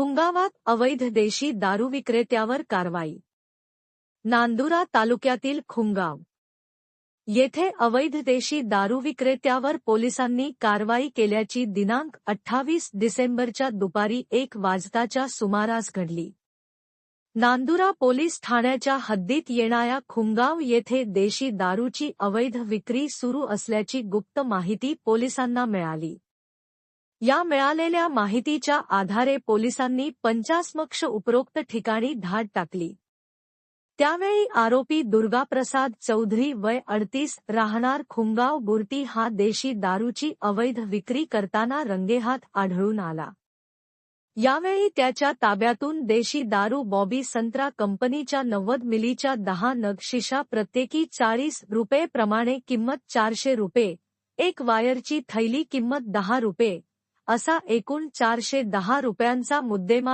खुंगावात अवैध देशी दारू विक्रेत्यावर कारवाई. नांदुरा तालुक्यातील खुंगाव. येथे अवैध देशी दारू विक्रेत्यावर पोलिसांनी कारवाई केल्याची दिनांक अठ्ठावीस डिसेंबरच्या दुपारी एक वाजताच्या सुमारास घडली. नांदुरा पोलीस ठाण्याच्या हद्दीत येणाऱ्या खुंगाव येथे देशी दारूची अवैध विक्री सुरू असल्याची गुप्त माहिती पोलिसांना मिळाली. या मिळालेल्या माहितीच्या आधारे पोलिसांनी पंचास्मक्ष उपरोक्त ठिकाणी धाड टाकली. त्यावेळी आरोपी दुर्गाप्रसाद चौधरी वय अडतीस राहणार खुंगाव बुरटी हा देशी दारूची अवैध विक्री करताना रंगेहात आढळून आला. यावेळी त्याच्या ताब्यातून देशी दारू बॉबी संत्रा कंपनीच्या नव्वद मिलीच्या दहा नग शिशा प्रत्येकी चाळीस रुपये प्रमाणे किंमत चारशे रुपये एक वायरची थैली किंमत दहा रुपये असा एकूण चारशे दहा रुपयांचा मुद्देमाल